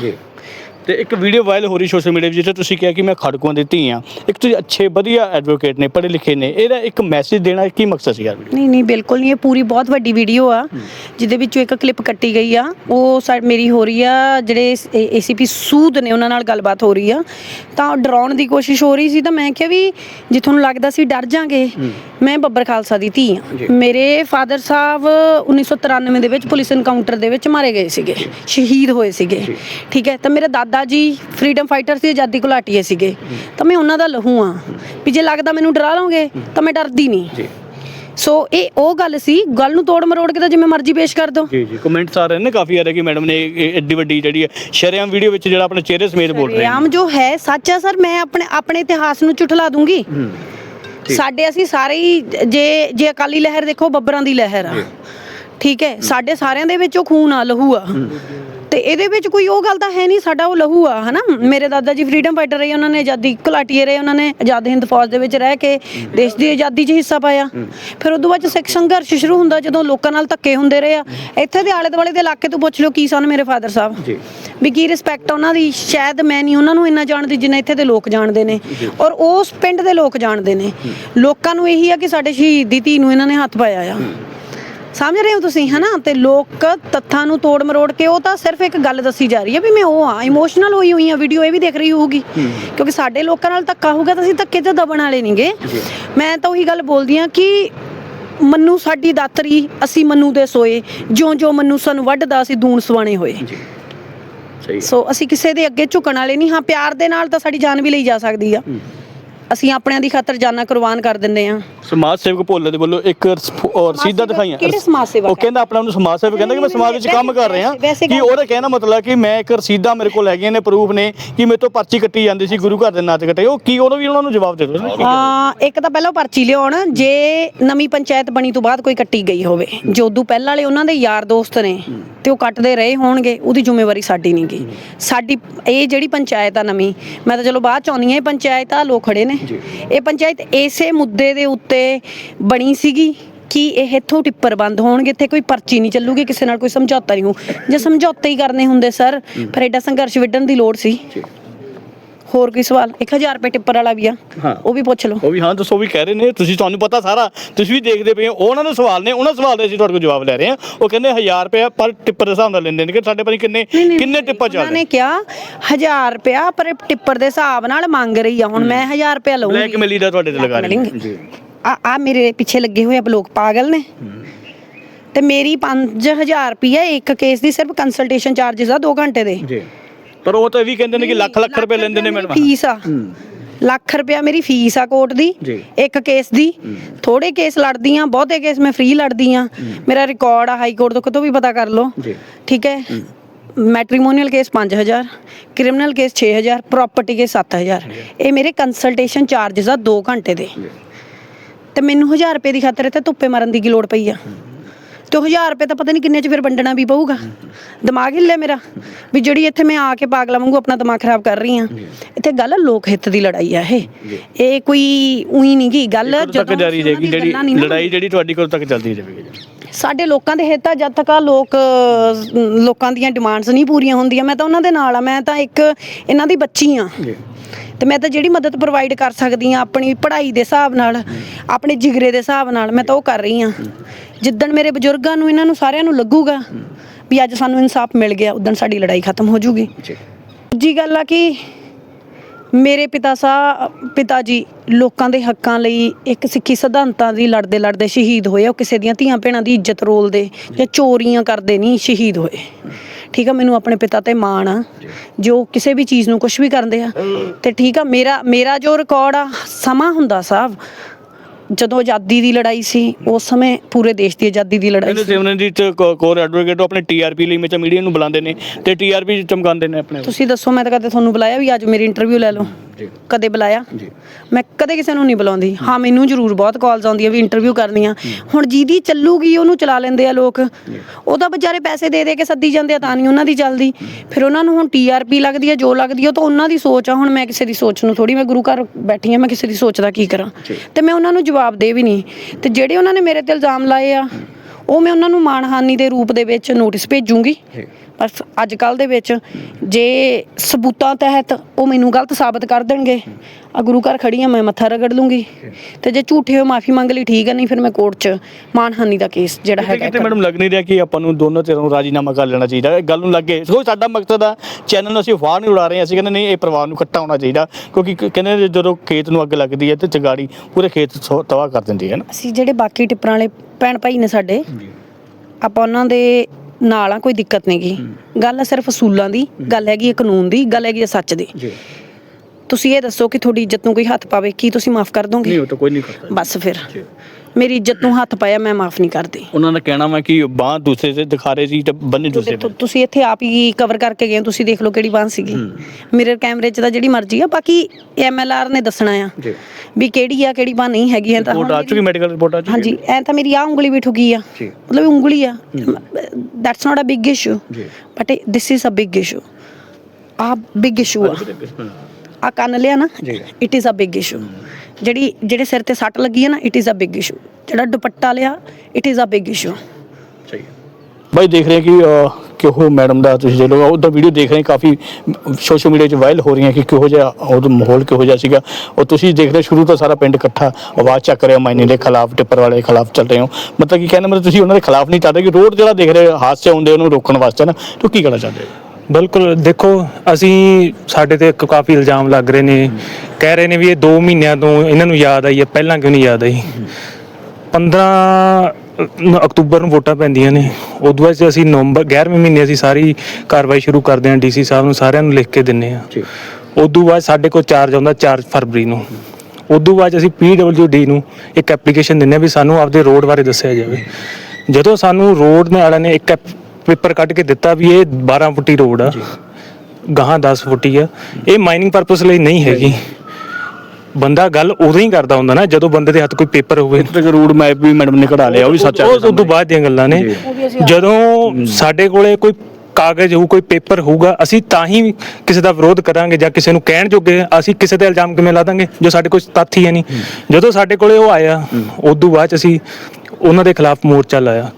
[SPEAKER 3] ਤੇ ਇੱਕ ਵੀਡੀਓ ਵਾਇਰਲ ਹੋ ਰਹੀ ਸੋਸ਼ਲ ਮੀਡੀਆ ਜਿੱਥੇ ਤੁਸੀਂ ਕਿਹਾ ਕਿ ਮੈਂ ਖੜਕੂਆਂ ਦੀ ਧੀ ਆ ਇੱਕ ਤੁਸੀਂ ਅੱਛੇ ਵਧੀਆ ਐਡਵੋਕੇਟ ਨੇ ਪੜ੍ਹੇ ਲਿਖੇ ਨੇ। ਇਹਦਾ ਇੱਕ ਮੈਸੇਜ ਦੇਣਾ ਕੀ ਮਕਸਦ ਸੀ ਯਾਰ
[SPEAKER 4] ਨਹੀਂ ਨਹੀਂ ਬਿਲਕੁਲ ਨਹੀਂ। ਇਹ ਪੂਰੀ ਬਹੁਤ ਵੱਡੀ ਵੀਡੀਓ ਆ ਜਿਹਦੇ ਵਿੱਚੋਂ ਇੱਕ ਕਲਿੱਪ ਕੱਟੀ ਗਈ ਆ। ਉਹ ਮੇਰੀ ਹੋ ਰਹੀ ਆ ਜਿਹੜੇ ਏਸੀਪੀ ਸੂਦ ਨੇ ਉਹਨਾਂ ਨਾਲ ਗੱਲਬਾਤ ਹੋ ਰਹੀ ਆ। ਤਾਂ ਡਰਾਉਣ ਦੀ ਕੋਸ਼ਿਸ਼ ਹੋ ਰਹੀ ਸੀ ਤਾਂ ਮੈਂ ਕਿਹਾ ਵੀ ਜੇ ਤੁਹਾਨੂੰ ਲੱਗਦਾ ਸੀ ਡਰ ਜਾਗੇ ਮੈਂ ਬੱਬਰ ਖਾਲਸਾ ਦੀ ਧੀ। ਆ ਮੇਰੇ ਫਾਦਰ ਸਾਹਿਬ 1993 ਦੇ ਵਿੱਚ ਪੁਲਿਸ ਐਨਕਾਊਂਟਰ ਦੇ ਵਿੱਚ ਮਾਰੇ ਗਏ ਸੀਗੇ ਸ਼ਹੀਦ ਹੋਏ ਸੀਗੇ। ਠੀਕ ਹੈ ਤਾਂ ਮੇਰੇ ਦਾਦਾ ਜੀ ਫਰੀडम ਫਾਈਟਰ ਸੀ ਆਜ਼ਾਦੀ ਘੁਲਾਟੀਏ ਸੀਗੇ। ਤਾਂ ਮੈਂ ਉਹਨਾਂ ਦਾ ਲਹੂ ਆ ਵੀ ਜੇ ਲੱਗਦਾ ਮੈਨੂੰ ਡਰਾ ਲਓਗੇ ਤਾਂ ਮੈਂ ਡਰਦੀ ਨਹੀਂ। ਸੋ ਇਹ ਉਹ ਗੱਲ ਸੀ ਗੱਲ ਨੂੰ ਤੋੜ ਮਰੋੜ ਕੇ ਤਾਂ ਜਿਵੇਂ ਮਰਜ਼ੀ ਪੇਸ਼ ਕਰ ਦੋ।
[SPEAKER 3] ਜੀ ਜੀ। ਕਮੈਂਟਸ ਆ ਰਹੇ ਨੇ ਕਾਫੀ ਆ ਰਹੇ ਕਿ ਮੈਡਮ ਨੇ ਐਡੀ ਵੱਡੀ ਜਿਹੜੀ ਹੈ ਸ਼ਰੇਆਮ ਵੀਡੀਓ ਵਿੱਚ ਜਿਹੜਾ ਆਪਣੇ ਚਿਹਰੇ ਸਮੇਤ ਬੋਲ ਰਹੇ
[SPEAKER 4] ਆਮ ਜੋ ਹੈ ਸੱਚ ਸਰ ਮੈਂ ਆਪਣੇ ਆਪਣੇ ਇਤਿਹਾਸ ਨੂੰ ਝੁਠਲਾ ਦੂੰਗੀ। ਸਾਡੇ ਅਸੀਂ ਸਾਰੇ ਹੀ ਜੇ ਜੇ ਅਕਾਲੀ ਲਹਿਰ ਦੇਖੋ ਬੱਬਰਾਂ ਦੀ ਲਹਿਰ ਆ। ਠੀਕ ਹੈ ਸਾਡੇ ਸਾਰਿਆਂ ਦੇ ਵਿੱਚ ਉਹ ਖੂਨ ਆ ਲਹੂ ਆ। ਤੇ ਇਹਦੇ ਵਿੱਚ ਕੋਈ ਉਹ ਗੱਲ ਤਾਂ ਹੈ ਨਹੀਂ ਸਾਡਾ ਉਹ ਲਹੂ ਆ ਹਨਾ? ਮੇਰੇ ਦਾਦਾ ਜੀ ਫਰੀडम ਫਾਈਟਰ ਰਹੇ ਉਹਨਾਂ ਨੇ ਆਜ਼ਾਦੀ ਘੁਲਾਟੀਏ ਰਹੇ ਉਹਨਾਂ ਨੇ ਆਜ਼ਾਦ ਹਿੰਦ ਫੌਜ ਦੇ ਵਿੱਚ ਰਹਿ ਕੇ ਦੇਸ਼ ਦੀ ਆਜ਼ਾਦੀ 'ਚ ਹਿੱਸਾ ਪਾਇਆ। ਫਿਰ ਉਦੋਂ ਬਾਅਦ ਸਿੱਖ ਸੰਘਰਸ਼ ਸ਼ੁਰੂ ਹੁੰਦਾ ਜਦੋਂ ਲੋਕਾਂ ਨਾਲ ਧੱਕੇ ਹੁੰਦੇ ਰਹੇ ਆ। ਇੱਥੇ ਦੇ ਆਲੇ ਦੁਆਲੇ ਦੇ ਇਲਾਕੇ ਤੋਂ ਪੁੱਛ ਲਿਓ ਕੀ ਸਨ ਮੇਰੇ ਫਾਦਰ ਸਾਹਿਬ?
[SPEAKER 3] ਜੀ।
[SPEAKER 4] ਵੀ ਕੀ ਰਿਸਪੈਕਟ ਉਹਨਾਂ ਦੀ? ਸ਼ਾਇਦ ਮੈਂ ਨਹੀਂ ਉਹਨਾਂ ਨੂੰ ਇੰਨਾ ਜਾਣਦੀ ਜਿੰਨਾ ਇੱਥੇ ਦੇ ਲੋਕ ਜਾਣਦੇ ਨੇ। ਔਰ ਉਸ ਪਿੰਡ ਦੇ ਲੋਕ ਜਾਣਦੇ ਨੇ। ਲੋਕਾਂ ਨੂੰ ਇਹੀ ਆ ਕਿ ਸਾਡੇ ਸ਼ਹੀਦ ਦੀ ਧੀ ਨੂੰ ਇਹਨਾਂ ਨੇ ਹੱਥ ਪਾਇਆ ਆ। ਸਮਝ ਰਹੇ ਹੋ ਤੁਸੀਂ ਹਨਾ? ਤੇ ਲੋਕ ਤੱਥਾਂ ਨੂੰ ਤੋੜ ਮਰੋੜ ਕੇ ਉਹ ਤਾਂ ਸਿਰਫ ਇੱਕ ਗੱਲ ਦੱਸੀ ਜਾ ਰਹੀ ਹੈ ਵੀ ਮੈਂ ਉਹ ਆ ਇਮੋਸ਼ਨਲ ਹੋਈ ਹੋਈ ਆ ਵੀਡੀਓ ਇਹ ਵੀ ਦੇਖ ਰਹੀ ਹੋਊਗੀ। ਕਿਉਂਕਿ ਸਾਡੇ ਲੋਕਾਂ ਨਾਲ ਧੱਕਾ ਹੋਊਗਾ ਤਾਂ ਅਸੀਂ ਧੱਕੇ ਤੇ ਦਬਣ ਵਾਲੇ ਨਹੀਂਗੇ ਮੈਂ ਤਾਂ ਉਹੀ ਗੱਲ ਬੋਲਦੀ ਆ ਕਿ ਮੰਨੂ ਸਾਡੀ ਦਾਤਰੀ ਅਸੀਂ ਮੰਨੂ ਦੇ ਸੋਏ ਜਿਉਂ ਜਿਉਂ ਮੰਨੂ ਸਾਨੂੰ ਵੱਢਦਾ ਅਸੀਂ ਦੂਣ ਸਵਾਣੇ ਹੋਏ। ਸੋ ਅਸੀਂ ਕਿਸੇ ਦੇ ਅੱਗੇ ਝੁਕਣ ਵਾਲੇ ਨਹੀਂ ਹਾਂ ਪਿਆਰ ਦੇ ਨਾਲ ਤਾਂ ਸਾਡੀ ਜਾਨ ਵੀ ਲਈ ਜਾ ਸਕਦੀ ਆ। ਅਸੀਂ ਆਪਣਿਆਂ ਦੀ ਖਾਤਰ ਜਾਨਾਂ ਕੁਰਬਾਨ ਕਰ ਦਿੰਦੇ ਆ
[SPEAKER 3] ਸਮਾਜ ਸੇਵਕ ਭੋਲੇ ਦੇ ਵੱਲੋਂ ਇੱਕ ਰਸ- ਔਰ ਸਿੱਧਾ
[SPEAKER 4] ਸੇਵਕ
[SPEAKER 3] ਦਿਖਾਈਆਂ।
[SPEAKER 4] ਕਿਹੜੇ ਸਮਾਜ ਸੇਵਕ
[SPEAKER 3] ਉਹ ਕਹਿੰਦਾ ਆਪਣਾ ਉਹਨੂੰ ਸਮਾਜ ਸੇਵਕ ਕਹਿੰਦਾ ਕਿ ਮੈਂ ਸਮਾਜ ਵਿੱਚ ਕੰਮ ਕਰ ਰਿਹਾ।
[SPEAKER 4] ਵੈਸੇ
[SPEAKER 3] ਕਿ
[SPEAKER 4] ਗੱਲ-
[SPEAKER 3] ਉਹਦਾ ਕਹਿਣਾ ਮਤਲਬ ਕਿ ਮੈਂ ਇੱਕ ਰਸੀਦਾਂ ਮੇਰੇ ਕੋਲ ਹੈਗੀਆਂ ਨੇ ਪ੍ਰੂਫ ਨੇ ਕਿ ਮੇਰੇ ਤੋਂ ਪਰਚੀ ਕੱਟੀ ਜਾਂਦੀ ਸੀ ਗੁਰੂ ਘਰ ਦੇ ਨਾਂ ਤੇ ਕੱਟੇ। ਉਹ ਕੀ ਉਹਨੂੰ ਵੀ ਉਹਨਾਂ ਨੂੰ ਜਵਾਬ ਦੇ ਦਿਓ
[SPEAKER 4] ਹਾਂ ਇੱਕ ਤਾਂ ਪਹਿਲਾਂ ਪਰਚੀ ਲਿਆਉਣ ਜੇ ਨਵੀਂ ਪੰਚਾਇਤ ਬਣੀ ਤੋਂ ਬਾਅਦ ਕੋਈ ਕੱਟੀ ਗਈ ਹੋਵੇ। ਜੋ ਉਦੋਂ ਪਹਿਲਾਂ ਵਾਲੇ ਉਹਨਾਂ ਦੇ ਯਾਰ ਦੋਸਤ ਨੇ ਤੇ ਉਹ ਕੱਟਦੇ ਰਹੇ ਹੋਣਗੇ ਉਹਦੀ ਜ਼ਿੰਮੇਵਾਰੀ ਸਾਡੀ ਨਹੀਂ ਗੀ ਸਾਡੀ ਇਹ ਜਿਹੜੀ ਪੰਚਾਇਤ ਆ ਨਵੀਂ ਮੈਂ ਤਾਂ ਚਲੋ ਬਾਅਦ ਚ ਆਉਂਦੀ ਹਾਂ ਇਹ ਪੰਚਾਇਤ ਆ ਲੋਕ ਖੜੇ ਨੇ। ਇਹ ਪੰਚਾਇਤ ਇਸੇ ਮੁੱਦੇ ਦੇ ਉੱਤੇ ਬਣੀ ਸੀਗੀ ਕਿ ਇਹ ਇੱਥੋਂ ਟਿੱਪਰ ਬੰਦ ਹੋਣਗੇ ਇੱਥੇ ਕੋਈ ਪਰਚੀ ਨਹੀਂ ਚੱਲੂਗੀ ਕਿਸੇ ਨਾਲ ਕੋਈ ਸਮਝੌਤਾ ਨਹੀਂ ਹੋ ਜੇ ਸਮਝੌਤੇ ਹੀ ਕਰਨੇ ਹੁੰਦੇ ਸਰ ਫਿਰ ਐਡਾ ਸੰਘਰਸ਼ ਵਿੱਢਣ ਦੀ ਲੋੜ ਸੀ। ਹੋਰ ਕੋਈ ਸਵਾਲ? 1000 ਰੁਪਏ ਟਿੱਪਰ ਵਾਲਾ ਵੀ ਆ।
[SPEAKER 3] ਹਾਂ।
[SPEAKER 4] ਉਹ ਵੀ ਪੁੱਛ ਲਓ।
[SPEAKER 3] ਉਹ ਵੀ ਹਾਂ ਦੱਸੋ ਉਹ ਵੀ ਕਹਿ ਰਹੇ ਨੇ ਤੁਸੀਂ ਤੁਹਾਨੂੰ ਪਤਾ ਸਾਰਾ ਤੁਸੀਂ ਵੀ ਦੇਖਦੇ ਪਏ ਹੋ ਉਹਨਾਂ ਨੂੰ ਸਵਾਲ ਨੇ ਉਹਨਾਂ ਸਵਾਲ ਦੇ ਅਸੀਂ ਤੁਹਾਡੇ ਕੋਲ ਜਵਾਬ ਲੈ ਰਹੇ ਹਾਂ। ਉਹ ਕਹਿੰਦੇ 1000 ਰੁਪਏ ਪਰ ਟਿੱਪਰ ਦੇ ਹਿਸਾਬ ਨਾਲ ਲੈਂਦੇ ਨੇ ਕਿ ਸਾਡੇ ਪਤਾ ਕਿੰਨੇ ਕਿੰਨੇ ਟਿੱਪਰ ਚੱਲ
[SPEAKER 4] ਉਹਨਾਂ ਨੇ ਕਿਹਾ 1000 ਰੁਪਿਆ ਪਰ ਟਿੱਪਰ ਦੇ ਹਿਸਾਬ ਨਾਲ ਮੰਗ ਰਹੀ ਆ। ਹੁਣ ਮੈਂ 1000 ਰੁਪਿਆ
[SPEAKER 3] ਬਲੈਕ
[SPEAKER 4] ਲਵਾਂਗੀ
[SPEAKER 3] ਮੇਲੀ ਦਾ ਤੁਹਾਡੇ ਤੇ ਲਗਾ ਰਹੇ ਨੇ।
[SPEAKER 4] Blackmailing। ਆ ਆ ਮੇਰੇ ਪਿੱਛੇ ਲੱਗੇ ਹੋਏ ਆ ਲੋਕ ਪਾਗਲ ਨੇ। ਤੇ ਮੇਰੀ 5000 ਰੁਪਿਆ ਇੱਕ ਕੇਸ ਦੀ ਸਿਰਫ ਕੰਸਲਟੇਸ਼ਨ ਚਾਰजेस ਆ 2 ਘੰਟੇ ਦੇ।
[SPEAKER 3] ਜੀ। ਪਰ ਉਹ ਤਾਂ ਇਹ ਵੀ ਕਹਿੰਦੇ ਨੇ ਕਿ ਲੱਖ ਲੱਖ ਰੁਪਏ ਲੈਂਦੇ ਨੇ ਮੈਡਮ।
[SPEAKER 4] ਫੀਸ ਆ। ਲੱਖ ਰੁਪਿਆ ਮੇਰੀ ਫੀਸ ਆ ਕੋਰਟ ਦੀ। ਇੱਕ ਕੇਸ ਦੀ। ਥੋੜੇ ਕੇਸ ਲੜਦੀ ਆ ਬਹੁਤੇ ਕੇਸ ਮੈਂ ਫ੍ਰੀ ਲੜਦੀ ਆ ਮੇਰਾ ਰਿਕਾਰਡ ਆ ਹਾਈ ਕੋਰਟ ਤੋਂ ਕਿਤੋਂ ਵੀ ਪਤਾ ਕਰ ਲਓ।
[SPEAKER 3] ਜੀ।
[SPEAKER 4] ਠੀਕ ਹੈ? Matrimonial case 5000 criminal case 6000 property case 7000 ਇਹ ਮੇਰੇ ਕੰਸਲਟੇਸ਼ਨ ਚਾਰजेस ਆ 2 ਘੰਟੇ ਦੇ। ਤੇ ਮੈਨੂੰ 1000 ਰੁਪਏ ਦੀ ਖਾਤਰ ਇੱਥੇ ਧੁੱਪੇ ਮਰਨ ਦੀ ਕੀ ਲੋੜ ਪਈ ਆ? ਤੇ ਉਹ 1000 ਰੁਪਏ ਤਾਂ ਪਤਾ ਨਹੀਂ ਕਿੰਨੇ ਚ ਫਿਰ ਵੰਡਣਾ ਵੀ ਪਊਗਾ। ਦਿਮਾਗ ਹਿੱਲਿਆ ਮੇਰਾ ਵੀ ਜਿਹੜੀ ਇੱਥੇ ਮੈਂ ਆ ਕੇ ਪਾਗਲਾ ਵਾਂਗੂ ਆਪਣਾ ਦਿਮਾਗ ਖਰਾਬ ਕਰ ਰਹੀ ਆ ਇੱਥੇ ਗੱਲ ਲੋਕ ਹਿੱਤ ਦੀ ਲੜਾਈ ਆ ਇਹ। ਇਹ ਕੋਈ ਉਹੀ ਨਹੀਂ ਗੀ ਗੱਲ
[SPEAKER 3] ਕਦੋਂ ਤੱਕ ਜਾਰੀ ਰਹੇਗੀ ਜਿਹੜੀ ਲੜਾਈ ਜਿਹੜੀ ਤੁਹਾਡੀ ਕਦੋਂ ਤੱਕ ਚੱਲਦੀ ਰਹੇਗੀ
[SPEAKER 4] ਸਾਡੇ ਲੋਕਾਂ ਦੇ ਹਿੱਤ ਆ ਜਦ ਤੱਕ ਆ ਲੋਕ ਲੋਕਾਂ ਦੀਆਂ ਡਿਮਾਂਡਸ ਨਹੀਂ ਪੂਰੀਆਂ ਹੁੰਦੀਆਂ ਮੈਂ ਤਾਂ ਉਹਨਾਂ ਦੇ ਨਾਲ ਆ ਮੈਂ ਤਾਂ ਇੱਕ ਇਹਨਾਂ ਦੀ ਬੱਚੀ ਆ
[SPEAKER 3] ਜੀ।
[SPEAKER 4] ਤੇ ਮੈਂ ਤਾਂ ਜਿਹੜੀ ਮਦਦ ਪ੍ਰੋਵਾਈਡ ਕਰ ਸਕਦੀ ਆ ਆਪਣੀ ਪੜ੍ਹਾਈ ਦੇ ਹਿਸਾਬ ਨਾਲ ਆਪਣੇ ਜਿਗਰੇ ਦੇ ਹਿਸਾਬ ਨਾਲ ਮੈਂ ਤਾਂ ਉਹ ਕਰ ਰਹੀ ਆ ਜਿੱਦਣ ਮੇਰੇ ਬਜ਼ੁਰਗਾਂ ਨੂੰ ਇਹਨਾਂ ਨੂੰ ਸਾਰਿਆਂ ਨੂੰ ਲੱਗੂਗਾ ਵੀ ਅੱਜ ਸਾਨੂੰ ਇਨਸਾਫ ਮਿਲ ਗਿਆ ਉਦੋਂ ਸਾਡੀ ਲੜਾਈ ਖਤਮ ਹੋ ਜੂਗੀ।
[SPEAKER 3] ਜੀ।
[SPEAKER 4] ਦੂਜੀ ਗੱਲ ਆ ਕਿ ਮੇਰੇ ਪਿਤਾ ਸਾ ਪਿਤਾ ਜੀ ਲੋਕਾਂ ਦੇ ਹੱਕਾਂ ਲਈ ਇੱਕ ਸਿੱਖੀ ਸਿਧਾਂਤਾਂ ਦੀ ਲੜਦੇ ਲੜਦੇ ਸ਼ਹੀਦ ਹੋਏ ਉਹ ਕਿਸੇ ਦੀਆਂ ਧੀਆਂ ਭੈਣਾਂ ਦੀ ਇੱਜ਼ਤ ਰੋਲਦੇ ਜਾਂ ਚੋਰੀਆਂ ਕਰਦੇ ਨਹੀਂ ਸ਼ਹੀਦ ਹੋਏ। ਠੀਕ ਆ ਮੈਨੂੰ ਆਪਣੇ ਪਿਤਾ ਤੇ ਮਾਣ ਆ। ਜੋ ਕਿਸੇ ਵੀ ਚੀਜ਼ ਨੂੰ ਕੁਝ ਵੀ ਕਰਦੇ ਆ। ਤੇ ਠੀਕ ਆ ਮੇਰਾ ਮੇਰਾ ਜੋ ਰਿਕਾਰਡ ਆ ਸਮਾਂ ਹੁੰਦਾ ਸਾਹਿਬ ਜਦੋਂ ਆਜ਼ਾਦੀ ਦੀ ਲੜਾਈ ਸੀ ਉਸ ਸਮੇਂ ਪੂਰੇ ਦੇਸ਼ ਦੀ ਆਜ਼ਾਦੀ ਦੀ ਲੜਾਈ ਸੀ।
[SPEAKER 3] ਸਿਮਰਨਜੀਤ ਕੌਰ ਐਡਵੋਕੇਟ ਆਪਣੇ ਟੀਆਰਪੀ ਲਈ ਮੇਚਾ ਮੀਡੀਆ ਨੂੰ ਬੁਲਾਉਂਦੇ ਨੇ ਤੇ ਟੀਆਰਪੀ ਚਮਕਾਉਂਦੇ ਨੇ ਆਪਣੇ
[SPEAKER 4] ਤੁਸੀਂ ਦੱਸੋ ਮੈਂ ਤਾਂ ਕਦੇ ਤੁਹਾਨੂੰ ਬੁਲਾਇਆ ਵੀ ਅੱਜ ਮੇਰੀ ਇੰਟਰਵਿਊ ਲੈ ਲਓ। ਕਦੇ ਬੁਲਾਇਆ?
[SPEAKER 3] ਜੀ।
[SPEAKER 4] ਮੈਂ ਕਦੇ ਕਿਸੇ ਨੂੰ ਨਹੀਂ ਬੁਲਾਉਂਦੀ। ਹਾਂ ਮੈਨੂੰ ਜ਼ਰੂਰ ਬਹੁਤ ਕਾਲਸ ਆਉਂਦੀਆਂ ਵੀ ਇੰਟਰਵਿਊ ਕਰਨੀਆਂ। ਹੁਣ ਜਿਹਦੀ ਚੱਲੂਗੀ ਉਹਨੂੰ ਚਲਾ ਲੈਂਦੇ ਆ ਲੋਕ। ਉਹ ਤਾਂ ਵਿਚਾਰੇ ਪੈਸੇ ਦੇ ਦੇ ਕੇ ਸੱਦੀ ਜਾਂਦੇ ਆ ਤਾਂ ਨਹੀਂ ਉਹਨਾਂ ਦੀ ਚੱਲਦੀ। ਫਿਰ ਉਹਨਾਂ ਨੂੰ ਹੁਣ ਟੀਆਰਪੀ ਲੱਗਦੀ ਆ ਜੋ ਲੱਗਦੀ ਆ ਉਹ ਤਾਂ ਉਹਨਾਂ ਦੀ ਸੋਚ ਆ। ਹੁਣ ਮੈਂ ਕਿਸੇ ਦੀ ਸੋਚ ਨੂੰ ਥੋੜੀ ਮੈਂ ਗੁਰੂ ਘਰ ਬੈਠੀ ਆ ਮੈਂ ਕਿਸੇ ਦੀ ਸੋਚ ਦਾ ਕੀ ਕਰਾਂ? ਤੇ ਮੈਂ ਉਹਨਾਂ ਨੂੰ ਜਵਾਬ ਦੇ ਵੀ ਨਹੀਂ। ਤੇ ਜਿਹੜੇ ਉਹਨਾਂ ਨੇ ਮੇਰੇ ਤੇ ਇਲਜ਼ਾਮ ਲਾਏ ਆ ਉਹ ਮੈਂ ਉਹਨਾਂ ਨੂੰ ਮਾਣਹਾਨੀ ਦੇ ਰੂਪ ਦੇ ਵਿੱਚ ਨੋਟਿਸ ਭੇਜੂੰਗੀ। ਪਰ ਅੱਜ ਕੱਲ ਦੇ ਵਿੱਚ ਜੇ ਸਬੂਤਾਂ ਤਹਿਤ ਉਹ ਮੈਨੂੰ ਗਲਤ ਸਾਬਤ ਕਰ ਦੇਣਗੇ ਆ ਗੁਰੂ ਘਰ ਖੜੀ ਆ ਮੈਂ ਮੱਥਾ ਰਗੜ ਲੂੰਗੀ। ਤੇ ਜੇ ਝੂਠੇ ਹੋ ਮਾਫੀ ਮੰਗ ਲਈ ਠੀਕ ਹੈ ਨਹੀਂ ਫਿਰ ਮੈਂ ਕੋਰਟ 'ਚ ਮਾਨਹਾਨੀ ਦਾ ਕੇਸ ਜਿਹੜਾ ਹੈਗਾ
[SPEAKER 3] ਕਿਤੇ ਮੈਡਮ ਲੱਗ ਨਹੀਂ ਰਿਹਾ ਕਿ ਆਪਾਂ ਨੂੰ ਦੋਨੋਂ ਧਿਰਾਂ ਨੂੰ ਰਾਜੀਨਾਮਾ ਕਰ ਲੈਣਾ ਚਾਹੀਦਾ। ਇਹ ਗੱਲ ਨੂੰ ਲੱਗੇ ਸੋ ਸਾਡਾ ਮਕਸਦ ਆ ਚੈਨਲ ਨੂੰ ਅਸੀਂ ਅਫਵਾਹ ਨਹੀਂ ਉਡਾ ਰਹੇ ਅਸੀਂ ਕਹਿੰਦੇ ਨਹੀਂ ਇਹ ਪਰਿਵਾਰ ਨੂੰ ਇਕੱਠਾ ਹੋਣਾ ਚਾਹੀਦਾ ਕਿਉਂਕਿ ਕਹਿੰਦੇ ਜਦੋਂ ਖੇਤ ਨੂੰ ਅੱਗ ਲੱਗਦੀ ਹੈ ਤੇ ਚੰਗਾੜੀ ਪੂਰੇ ਖੇਤ ਤਬਾਹ ਕਰ ਦਿੰਦੀ ਹੈ ਨਾ।
[SPEAKER 4] ਅਸੀਂ ਜਿਹੜੇ ਬਾਕੀ ਟਿੱਪਰਾਂ ਵਾਲੇ ਭੈਣ ਭਾਈ ਨੇ ਸਾਡੇ ਆਪਾਂ ਉਹਨਾਂ ਦੇ ਨਾਲ ਆ ਕੋਈ ਦਿੱਕਤ ਨਹੀਂ ਗੀ। ਗੱਲ ਆ ਸਿਰਫ ਅਸੂਲਾਂ ਦੀ ਗੱਲ ਹੈਗੀ ਹੈ ਕਾਨੂੰਨ ਦੀ ਗੱਲ ਹੈਗੀ ਹੈ ਸੱਚ ਦੀ।
[SPEAKER 3] ਜੀ।
[SPEAKER 4] ਤੁਸੀਂ ਇਹ ਦੱਸੋ ਕਿ ਤੁਹਾਡੀ ਇੱਜ਼ਤ ਨੂੰ ਕੋਈ ਹੱਥ ਪਾਵੇ ਕੀ ਤੁਸੀਂ ਮਾਫ ਕਰ ਦੋਗੇ?
[SPEAKER 3] ਨਹੀਂ ਉਹ ਤਾਂ ਕੋਈ ਨਹੀਂ ਕਰਦਾ।
[SPEAKER 4] ਬਸ ਫਿਰ। ਮੇਰੀ ਇੱਜ਼ਤ ਨੂੰ ਹੱਥ ਪਾਇਆ ਮੈਂ ਮਾਫ ਨਹੀਂ ਕਰਦੀ।
[SPEAKER 3] ਉਹਨਾਂ ਦਾ ਕਹਿਣਾ ਵਾ ਕਿ ਬਾਹ ਦੂਸਰੇ ਤੇ ਦਿਖਾ ਰਹੇ ਸੀ ਤੇ ਬੰਨੇ ਦੂਸਰੇ
[SPEAKER 4] ਤੁ- ਤੁਸੀਂ ਇੱਥੇ ਆਪ ਹੀ ਕਵਰ ਕਰਕੇ ਗਏ ਹੋ, ਤੁਸੀਂ ਦੇਖ ਲਓ ਕਿਹੜੀ ਬਾਂਹ ਸੀਗੀ। ਮਿਰਰ ਕੈਮਰੇ 'ਚ ਤਾਂ ਜਿਹੜੀ ਮਰਜ਼ੀ ਆ ਬਾਕੀ ਐਮਐਲਆਰ ਨੇ ਦੱਸਣਾ ਆ
[SPEAKER 3] ਜੀ।
[SPEAKER 4] ਵੀ ਕਿਹੜੀ ਆ ਕਿਹੜੀ ਬਾਂਹ ਨਹੀਂ ਹੈਗੀ ਐ ਤਾਂ
[SPEAKER 3] ਰਿਪੋਰਟ ਆ ਚੁੱਕੀ ਮੈਡੀਕਲ ਰਿਪੋਰਟ ਆ ਚੁੱਕੀ।
[SPEAKER 4] ਹਾਂਜੀ ਐ ਤਾਂ ਮੇਰੀ ਆ ਉਂਗਲੀ ਵੀ ਠੁਕੀ ਆ।
[SPEAKER 3] ਜੀ।
[SPEAKER 4] ਮਤਲਬ ਇਹ ਉਂਗਲੀ ਆ। That's not a big issue
[SPEAKER 3] ਜੀ।
[SPEAKER 4] But this is a big issue a big issue ਆ। ਆ ਕੰਨ ਲਿਆ ਨਾ
[SPEAKER 3] ਜੀ।
[SPEAKER 4] It is a big issue ਜਿਹੜੀ ਜਿਹੜੇ ਸਿਰ ਤੇ ਸੱਟ ਲੱਗੀ ਹੈ ਨਾ it is a big issue ਜਿਹੜਾ ਦੁਪੱਟਾ ਲਿਆ it is a big issue
[SPEAKER 3] ਸਹੀ ਬਾਈ ਦੇਖ ਰਹੇ ਕਿ ਅਹ, ਕਿ ਉਹ ਮੈਡਮ ਦਾ ਤੁਸੀਂ ਜੇ ਲੋਕ ਉਹਦਾ ਵੀਡੀਓ ਦੇਖ ਰਹੇ ਕਾਫੀ ਸੋਸ਼ਲ ਮੀਡੀਆ 'ਚ ਵਾਇਰਲ ਹੋ ਰਹੀਆਂ ਕਿ ਕਿਹੋ ਜਿਹਾ ਉਹਦਾ ਮਾਹੌਲ ਕਿਹੋ ਜਿਹਾ ਸੀਗਾ। ਉਹ ਤੁਸੀਂ ਦੇਖ ਰਹੇ ਸ਼ੁਰੂ ਤੋਂ ਸਾਰਾ ਪਿੰਡ ਇਕੱਠਾ ਆਵਾਜ਼ ਚੱਕ ਰਿਹਾ ਮਾਇਨੇ ਦੇ ਖਿਲਾਫ ਟਿੱਪਰ ਵਾਲੇ ਦੇ ਖਿਲਾਫ ਚੱਲ ਰਹੇ ਹੋ। ਮਤਲਬ ਕਿ ਕਹਿੰਦੇ ਮਤਲਬ ਤੁਸੀਂ ਉਹਨਾਂ ਦੇ ਖਿਲਾਫ ਨਹੀਂ ਚੱਲ ਰਹੇ ਕਿ ਰੋਡ ਜਿਹੜਾ ਦੇਖ ਰਹੇ ਹਾਦਸੇ ਹੁੰਦੇ ਉਹਨੂੰ ਰੋਕਣ ਵਾਸਤੇ ਨਾ। ਤੂੰ ਕੀ ਕਹਿਣਾ ਚਾਹੁੰਦੇ ਹੋ?
[SPEAKER 5] ਬਿਲਕੁਲ ਦੇਖੋ ਅਸੀਂ ਸਾਡੇ ਤੇ ਇੱਕ ਕਾਫੀ ਇਲਜ਼ਾਮ ਲੱਗ ਰਹੇ ਨੇ। ਕਹਿ ਰਹੇ ਨੇ ਵੀ ਇਹ 2 ਮਹੀਨਿਆਂ ਤੋਂ ਇਹਨਾਂ ਨੂੰ ਯਾਦ ਆਈ ਹੈ ਪਹਿਲਾਂ ਕਿਉਂ ਨਹੀਂ ਯਾਦ ਆਈ? 15 ਨ- ਅਕਤੂਬਰ ਨੂੰ ਵੋਟਾਂ ਪੈਂਦੀਆਂ ਨੇ। ਉਦੋਂ ਬਾਅਦ ਅਸੀਂ ਨਵੰਬਰ 11ਵੇਂ ਮਹੀਨੇ ਅਸੀਂ ਸਾਰੀ ਕਾਰਵਾਈ ਸ਼ੁਰੂ ਕਰਦੇ ਹਾਂ ਡੀਸੀ ਸਾਹਿਬ ਨੂੰ ਸਾਰਿਆਂ ਨੂੰ ਲਿਖ ਕੇ ਦਿੰਨੇ ਆ
[SPEAKER 3] ਜੀ।
[SPEAKER 5] ਉਦੋਂ ਬਾਅਦ ਸਾਡੇ ਕੋਲ ਚਾਰਜ ਆਉਂਦਾ 4 ਫਰਵਰੀ ਨੂੰ। ਉਦੋਂ ਬਾਅਦ ਅਸੀਂ PWD ਨੂੰ ਇੱਕ ਐਪਲੀਕੇਸ਼ਨ ਦਿੰਨੇ ਆ ਵੀ ਸਾਨੂੰ ਆਪਦੇ ਰੋਡ ਬਾਰੇ ਦੱਸਿਆ ਜਾਵੇ। ਜਦੋਂ ਸਾਨੂੰ ਰੋਡ ਵਾਲਿਆਂ ਨੇ ਇੱਕ ਪੇਪਰ ਕੱਢ ਕੇ ਦਿੱਤਾ ਵੀ ਇਹ 12 ਫੁੱਟੀ ਰੋਡ ਆ ਗਾਹਾਂ 10 ਫੁੱਟੀ ਆ। ਇਹ ਮਾਈਨਿੰਗ ਪਰਪਸ ਲਈ ਨਹੀਂ ਹੈਗੀ। ਬੰਦਾ ਗੱਲ ਉਦੋਂ ਹੀ ਕਰਦਾ ਹੁੰਦਾ ਨਾ ਜਦੋਂ ਬੰਦੇ ਦੇ ਹੱਥ ਕੋਈ ਪੇਪਰ ਹੋਵੇ।
[SPEAKER 3] ਤੱਕ ਰੂਟ ਮੈਪ ਵੀ ਮੈਡਮ ਨੇ ਕਢਾ ਲਿਆ ਉਹ ਵੀ ਸੱਚ ਆ
[SPEAKER 5] ਉਹ ਉਸ ਤੋਂ ਬਾਅਦ ਦੀਆਂ ਗੱਲਾਂ ਨੇ। ਜਦੋਂ ਸਾਡੇ ਕੋਲੇ ਕੋਈ ਕਾਗਜ਼ ਹੋਊ ਕੋਈ ਪੇਪਰ ਹੋਊਗਾ ਅਸੀਂ ਤਾਂ ਹੀ ਕਿਸੇ ਦਾ ਵਿਰੋਧ ਕਰਾਂਗੇ ਜਾਂ ਕਿਸੇ ਨੂੰ ਕਹਿਣ ਜੋਗੇ। ਅਸੀਂ ਕਿਸੇ ਤੇ ਇਲਜ਼ਾਮ ਕਿਵੇਂ ਲਾ ਦਾਂਗੇ ਜੋ ਸਾਡੇ ਕੋਲ ਤੱਥ ਹੀ ਹੈ ਨਹੀਂ। ਜਦੋਂ ਸਾਡੇ ਕੋਲੇ ਉਹ ਆਇਆ ਉਸ ਤੋਂ ਬਾਅਦ 'ਚ ਅਸੀਂ ਉਹਨਾਂ ਦੇ ਖਿਲਾਫ ਮੋਰਚਾ ਲਾਇਆ।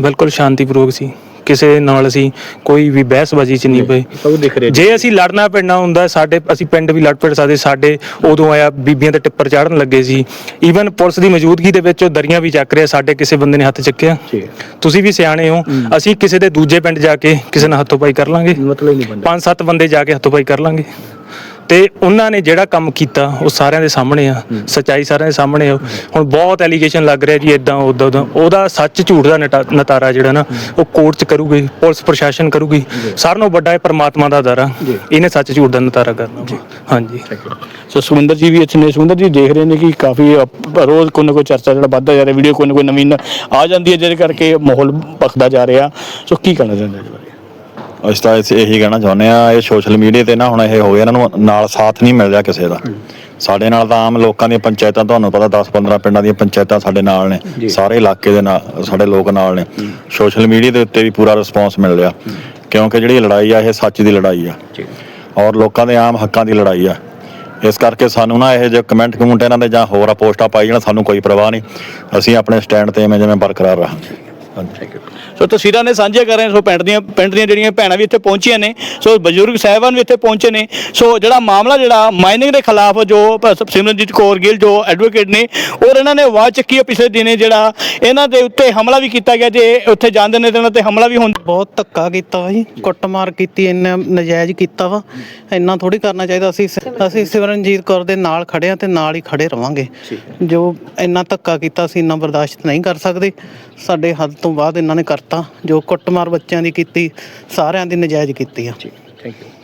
[SPEAKER 5] ਬਿਲਕੁਲ ਸ਼ਾਂਤੀਪੂਰਵਕ ਸੀ। ਕਿਸੇ ਨਾਲ ਅਸੀਂ ਕੋਈ ਵੀ ਬਹਿਸਬਾਜ਼ੀ 'ਚ ਨਹੀਂ ਪਏ।
[SPEAKER 3] ਸਭ ਦਿਖ ਰਿਹਾ
[SPEAKER 5] ਜੇ ਅਸੀਂ ਲੜਨਾ ਪੈਣਾ ਹੁੰਦਾ ਸਾਡੇ ਅਸੀਂ ਪਿੰਡ ਵੀ ਲੜ ਪੜ ਸਕਦੇ ਸਾਡੇ ਉਦੋਂ ਆਇਆ ਬੀਬੀਆਂ ਦੇ ਟਿੱਪਰ ਚਾੜਨ ਲੱਗੇ ਸੀ। ਈਵਨ ਪੁਲਿਸ ਦੀ ਮੌਜੂਦਗੀ ਦੇ ਵਿੱਚ ਉਹ ਦਰੀਆਂ ਵੀ ਚੱਕ ਰਿਹਾ ਸਾਡੇ ਕਿਸੇ ਬੰਦੇ ਨੇ ਹੱਥ ਚੱਕਿਆ। ਤੁਸੀਂ ਵੀ ਸਿਆਣੇ ਹੋ ਅਸੀਂ ਕਿਸੇ ਦੇ ਦੂਜੇ ਪਿੰਡ ਜਾ ਕੇ ਕਿਸੇ ਨਾਲ ਹੱਥੋਂ ਪਾਈ ਕਰ ਲਾਂਗੇ।
[SPEAKER 3] ਮਤਲਬ ਨਹੀਂ ਬੰਦਾ
[SPEAKER 5] ਪੰਜ ਸੱਤ ਬੰਦੇ ਜਾ ਕੇ ਹੱਥੋਂ ਪਾਈ ਕਰ ਲਾਂਗੇ। ਤੇ ਉਹਨਾਂ ਨੇ ਜਿਹੜਾ ਕੰਮ ਕੀਤਾ ਉਹ ਸਾਰਿਆਂ ਦੇ ਸਾਹਮਣੇ ਆ। ਸਚਾਈ ਸਾਰਿਆਂ ਦੇ ਸਾਹਮਣੇ ਆ। ਹੁਣ ਬਹੁਤ ਐਲੀਗੇਸ਼ਨ ਲੱਗ ਰਿਹਾ ਜੀ ਇਦਾਂ ਉਦਾਂ ਉਦਾਂ ਉਹਦਾ ਸੱਚ ਝੂਠ ਦਾ ਨਟਾ- ਨਤਾਰਾ ਜਿਹੜਾ ਨਾ ਉਹ ਕੋਰਟ 'ਚ ਕਰੂਗੀ ਪੁਲਿਸ ਪ੍ਰਸ਼ਾਸਨ ਕਰੂਗੀ। ਸਾਰਿਆਂ ਨਾਲੋਂ ਵੱਡਾ ਹੈ ਪਰਮਾਤਮਾ ਦਾ ਦਰ ਆ। ਇਹਨੇ ਸੱਚ ਝੂਠ ਦਾ ਨਤਾਰਾ ਕਰਨਾ ਵਾ। ਹਾਂਜੀ।
[SPEAKER 3] ਸੋ ਸੁਖਵਿੰਦਰ ਜੀ ਵੀ ਇੱਥੇ ਨੇ। ਸੁਖਵਿੰਦਰ ਜੀ ਦੇਖ ਰਹੇ ਨੇ ਕਿ ਕਾਫੀ ਅ, ਰੋਜ਼ ਕੋਈ ਨਾ ਕੋਈ ਚਰਚਾ ਜਿਹੜਾ ਵੱਧਦਾ ਜਾ ਰਿਹਾ ਵੀਡੀਓ ਕੋਈ ਨਾ ਕੋਈ ਨਵੀਨ ਆ ਜਾਂਦੀ ਹੈ ਜਿਹਦੇ ਕਰਕੇ ਮਾਹੌਲ ਪਖਦਾ ਜਾ ਰਿਹਾ। ਸੋ ਕੀ ਕਹਿਣਾ ਚਾਹੁੰਦੇ ਜੀ
[SPEAKER 6] ਅਸੀਂ ਤਾਂ ਇਸ- ਇਹੀ ਕਹਿਣਾ ਚਾਹੁੰਦੇ ਆ ਇਹ ਸੋਸ਼ਲ ਮੀਡੀਆ ਤੇ ਨਾ ਹੁਣ ਇਹ ਹੋ ਗਿਆ ਇਹਨਾਂ ਨੂੰ ਨਾਲ ਸਾਥ ਨਹੀਂ ਮਿਲ ਰਿਹਾ ਕਿਸੇ ਦਾ। ਸਾਡੇ ਨਾਲ ਤਾਂ ਆਮ ਲੋਕਾਂ ਦੀਆਂ ਪੰਚਾਇਤਾਂ ਤੁਹਾਨੂੰ ਪਤਾ 10-15 ਪਿੰਡਾਂ ਦੀਆਂ ਪੰਚਾਇਤਾਂ ਸਾਡੇ ਨਾਲ ਨੇ ਸਾਰੇ ਇਲਾਕੇ ਦੇ ਨਾਲ ਸਾਡੇ ਲੋਕ ਨਾਲ ਨੇ। ਸੋਸ਼ਲ ਮੀਡੀਆ ਦੇ ਉੱਤੇ ਵੀ ਪੂਰਾ ਰਿਸਪੌਂਸ ਮਿਲ ਰਿਹਾ। ਕਿਉਂਕਿ ਜਿਹੜੀ ਲੜਾਈ ਆ ਇਹ ਸੱਚ ਦੀ ਲੜਾਈ ਆ। ਔਰ ਲੋਕਾਂ ਦੇ ਆਮ ਹੱਕਾਂ ਦੀ ਲੜਾਈ ਆ। ਇਸ ਕਰਕੇ ਸਾਨੂੰ ਨਾ ਇਹ ਜੇ ਕਮੈਂਟ ਕਮੂੰਟ ਇਹਨਾਂ ਦੇ ਜਾਂ ਹੋਰ ਆ ਪੋਸਟਾਂ ਪਾਈ ਜਾਣ ਸਾਨੂੰ ਕੋਈ ਪਰਵਾਹ ਨਹੀਂ। ਅਸੀਂ ਆਪਣੇ ਸਟੈਂਡ ਤੇ ਐਵੇਂ ਜਿਵੇਂ ਬਰਕਰਾਰ ਰਹਾਂਗੇ। ਹਾਂਜੀ।
[SPEAKER 3] ਸੋ ਤਸਵੀਰਾਂ ਨੇ ਸਾਂਝੀਆਂ ਕਰ ਰਹੇ। ਸੋ ਪਿੰਡ ਦੀਆਂ ਪਿੰਡ ਦੀਆਂ ਜਿਹੜੀਆਂ ਭੈਣਾਂ ਵੀ ਇੱਥੇ ਪਹੁੰਚੀਆਂ ਨੇ ਸੋ ਬਜ਼ੁਰਗ ਸਾਹਿਬਾਨ ਵੀ ਇੱਥੇ ਪਹੁੰਚੇ ਨੇ। ਸੋ ਜਿਹੜਾ ਮਾਮਲਾ ਜਿਹੜਾ ਮਾਈਨਿੰਗ ਦੇ ਖਿਲਾਫ ਜੋ ਸਿਮਰਨਜੀਤ ਕੌਰ ਗਿੱਲ ਜੋ ਐਡਵੋਕੇਟ ਨੇ ਔਰ ਇਹਨਾਂ ਨੇ ਆਵਾਜ਼ ਚੱਕੀ ਹੈ ਪਿਛਲੇ ਦਿਨੇ ਜਿਹੜਾ ਇਹਨਾਂ ਦੇ ਉੱਤੇ ਹਮਲਾ ਵੀ ਕੀਤਾ ਗਿਆ ਜੇ ਉੱਥੇ ਜਾਂਦੇ ਨੇ ਤੇ ਇਹਨਾਂ ਤੇ ਹਮਲਾ ਵੀ ਹੁੰਦਾ
[SPEAKER 7] ਬਹੁਤ ਧੱਕਾ ਕੀਤਾ ਵਾ ਜੀ ਕੁੱਟਮਾਰ ਕੀਤੀ ਇੰਨਾ ਨਜਾਇਜ਼ ਕੀਤਾ ਵਾ। ਇੰਨਾ ਥੋੜੀ ਕਰਨਾ ਚਾਹੀਦਾ ਅਸੀਂ ਅਸੀਂ ਸਿਮਰਨਜੀਤ ਕੌਰ ਦੇ ਨਾਲ ਖੜੇ ਆ ਤੇ ਨਾਲ ਹੀ ਖੜੇ ਰਵਾਂਗੇ। ਜੋ ਇੰਨਾ ਧੱਕਾ ਕੀਤਾ ਅਸੀਂ ਇੰਨਾ ਬਰਦਾਸ਼ਤ ਨਹੀਂ ਕਰ ਸਕਦੇ। ਸਾਡੇ ਹੱਦ ਤੋਂ ਬਾਅਦ ਇਹਨਾਂ ਨੇ ਕਰਤਾ ਜੋ ਕੁੱਟਮਾਰ ਬੱਚਿਆਂ ਦੀ ਕੀਤੀ ਸਾਰਿਆਂ ਦੀ ਨਜਾਇਜ਼ ਕੀਤੀ ਆ।
[SPEAKER 3] Thank you